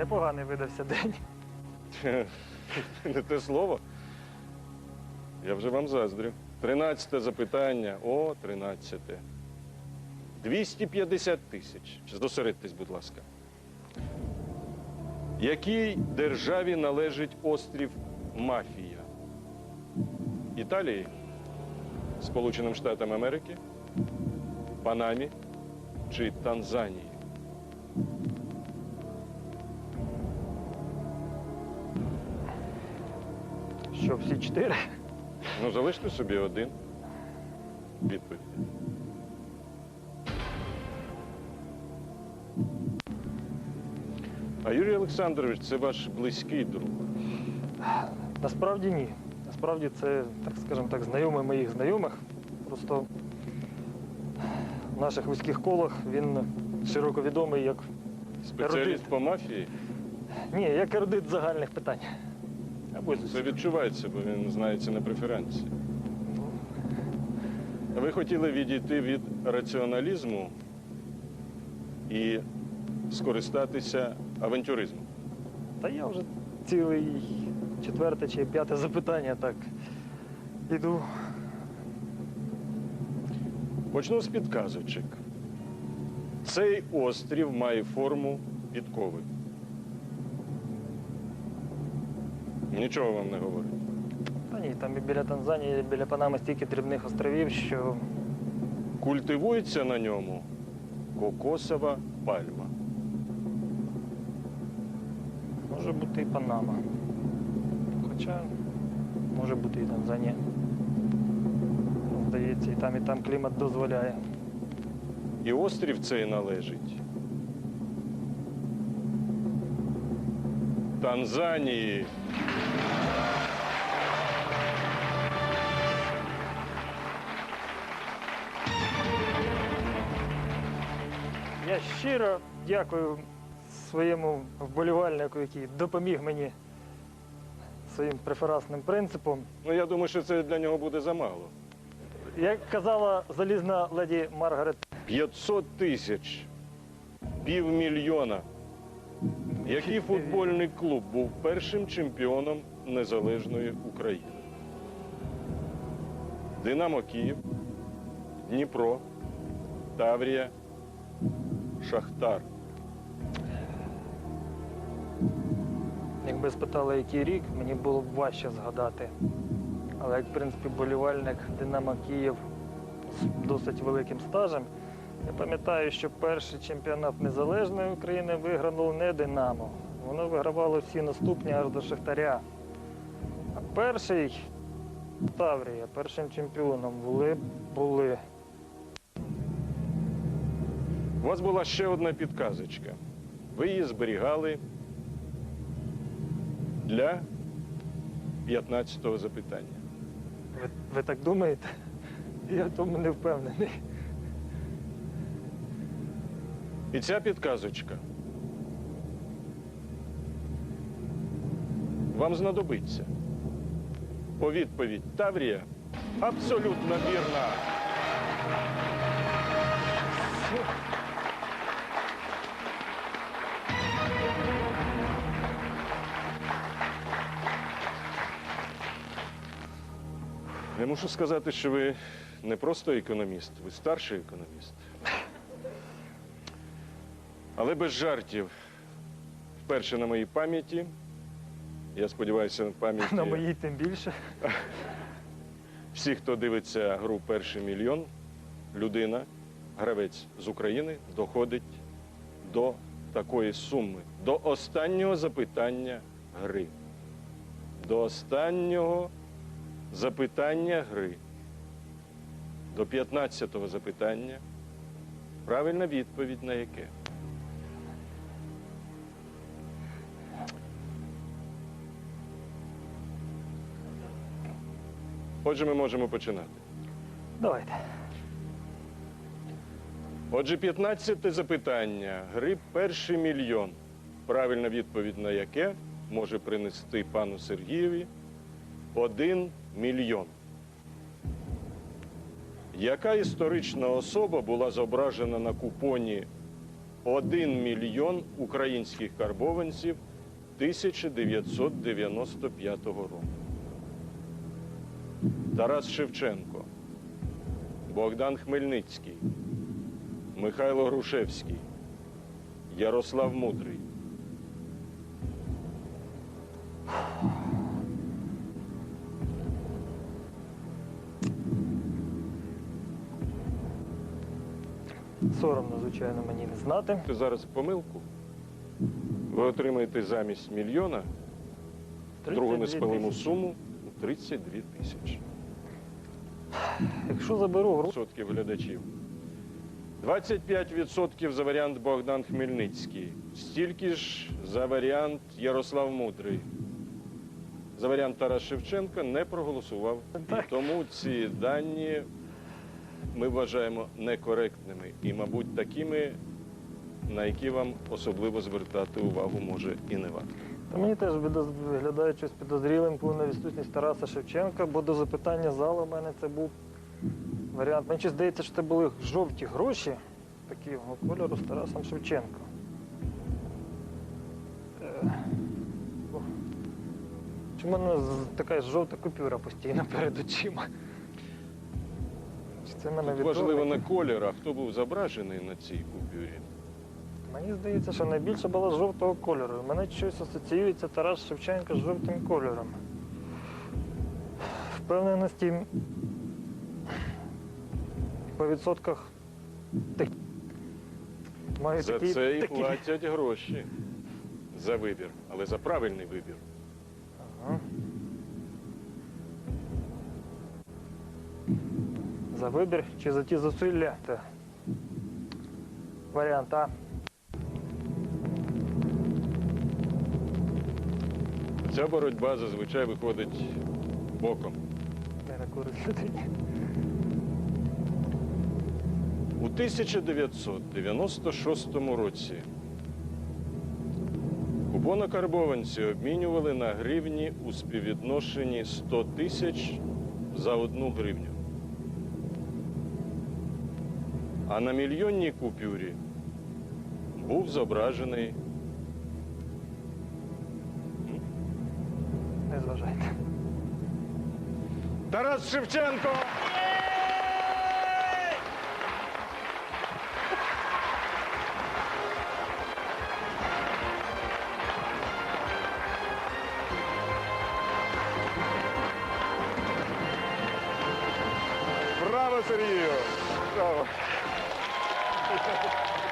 Непоганий видався день. Не те слово. Я вже вам заздрю. Тринадцяте запитання. О, тринадцяте. 250 тисяч. Зосередьтесь, будь ласка. Якій державі належить острів Мафія? Італії? Сполученим Штатам Америки? Панамі чи Танзанії? Що, всі чотири? Ну, залиште собі один. Відповідь. А Юрій Олександрович, це ваш близький друг. Насправді ні. Насправді це, так скажемо так, знайомий моїх знайомих. Просто в наших вузьких колах він широко відомий як Спеціаліст Ерудит. по мафії. ні, як ерудит загальних питань. Або Це відчувається, бо він знається на преференції. Ви хотіли відійти від раціоналізму і скористатися авантюризмом. Та я вже цілий четверте чи п'яте запитання так іду. Почну з підказочок. Цей острів має форму підкови. Нічого вам не говорить. Та ні, там і біля Танзанії, і біля Панами стільки дрібних островів, що Культивується на ньому кокосова пальма. може бути і Панама. Хоча може бути і Танзанія. Здається, і там, і там клімат дозволяє. І острів цей належить. Танзанії. Я щиро дякую своєму вболівальнику, який допоміг мені своїм преферасним принципом. Ну, я думаю, що це для нього буде замало. Як казала залізна леді Маргарет, 500 тисяч, півмільйона. Який футбольний клуб був першим чемпіоном незалежної України? Динамо Київ, Дніпро, Таврія, Шахтар. якби спитали, який рік, мені було б важче згадати. Але як, в принципі, болівальник Динамо Київ з досить великим стажем, я пам'ятаю, що перший чемпіонат Незалежної України виграло не Динамо. Воно вигравало всі наступні аж до Шахтаря. А перший Таврія, першим чемпіоном були, були. У вас була ще одна підказочка. Ви її зберігали для 15-го запитання. Ви, ви так думаєте? Я в тому не впевнений. І ця підказочка вам знадобиться. По відповідь Таврія абсолютно вірна. Мушу сказати, що ви не просто економіст, ви старший економіст. Але без жартів. Вперше на моїй пам'яті. Я сподіваюся, на пам'яті На моїй тим більше. всіх, хто дивиться гру Перший мільйон, людина, гравець з України, доходить до такої суми, до останнього запитання гри. До останнього запитання гри. До 15-го запитання. Правильна відповідь на яке? Отже, ми можемо починати. Давайте. Отже, 15 запитання. Гри перший мільйон. Правильна відповідь на яке може принести пану Сергієві один мільйон. Яка історична особа була зображена на купоні 1 мільйон українських карбованців 1995 року. Тарас Шевченко, Богдан Хмельницький, Михайло Грушевський, Ярослав Мудрий. Соромно, звичайно, мені не знати. Ти зараз помилку. Ви отримаєте замість мільйона другу 32 неспалиму тисячі. суму у 32 тисячі. Якщо заберу гроші, Відсотків глядачів. 25% за варіант Богдан Хмельницький. Стільки ж за варіант Ярослав Мудрий. За варіант Тарас Шевченко не проголосував. І тому ці дані ми вважаємо некоректними і, мабуть, такими, на які вам особливо звертати увагу може і не варто. то мені теж виглядає щось підозрілим повна відсутність Тараса Шевченка, бо до запитання залу в мене це був варіант. Мені щось здається, що це були жовті гроші такого кольору з Тарасом Шевченко. Е. Чому в мене така жовта купюра постійно перед очима? Це мене Тут важливо не колір, а хто був зображений на цій купюрі. Мені здається, що найбільше було жовтого кольору. У мене щось асоціюється Тарас Шевченко з жовтим кольором. Впевненості по відсотках так... маю За такі, це і такі... платять гроші за вибір, але за правильний вибір. За вибір чи за ті зусилля? Та... Варіант А. Ця боротьба зазвичай виходить боком. Не на користь людині. У 1996 році купонокарбованці обмінювали на гривні у співвідношенні 100 тисяч за одну гривню. А на мільйонній купюрі був зображений Не зважайте. Тарас Шевченко! Браво, Сергію! Браво! Thank you.